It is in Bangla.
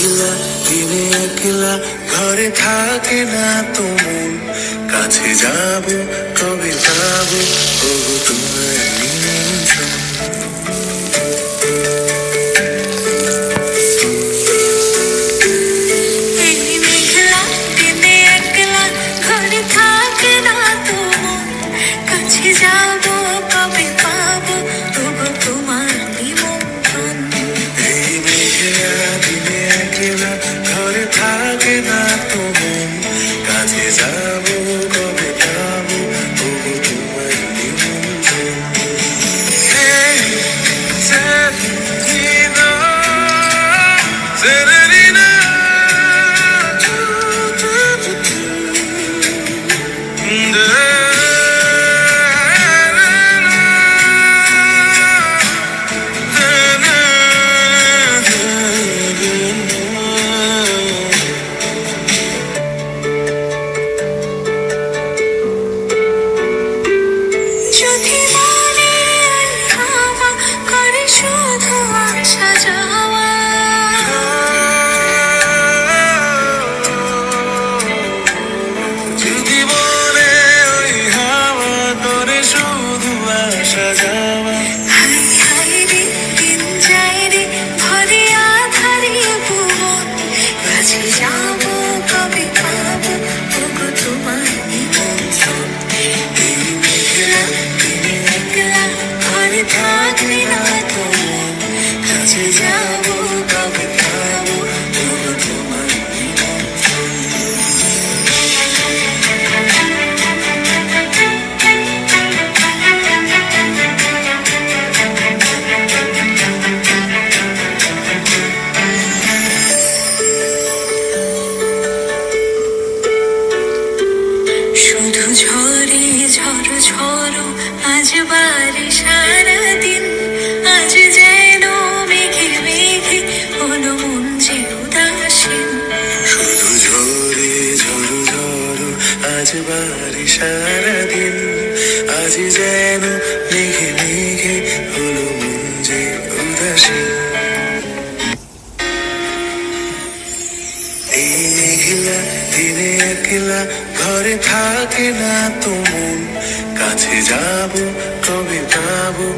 মেঘলা দিনে একলা ঘরে থাকে না তো কাছে যাব কবে পাবো থাকে না তো মন কাছে যাব কবে যাব তবু তোমার নিমন্ত্রণ থাকবে যাব তোমার শুধু ঝরে ঝড় ঝড়ো আজ বারে ঝরে ঝড় আজ বাড়ি সারাদিন আজ যেন মেঘে মেঘে হলো মন যে দিনে একলা ঘরে থাকে না তো কাছে যাব, কবে পাবো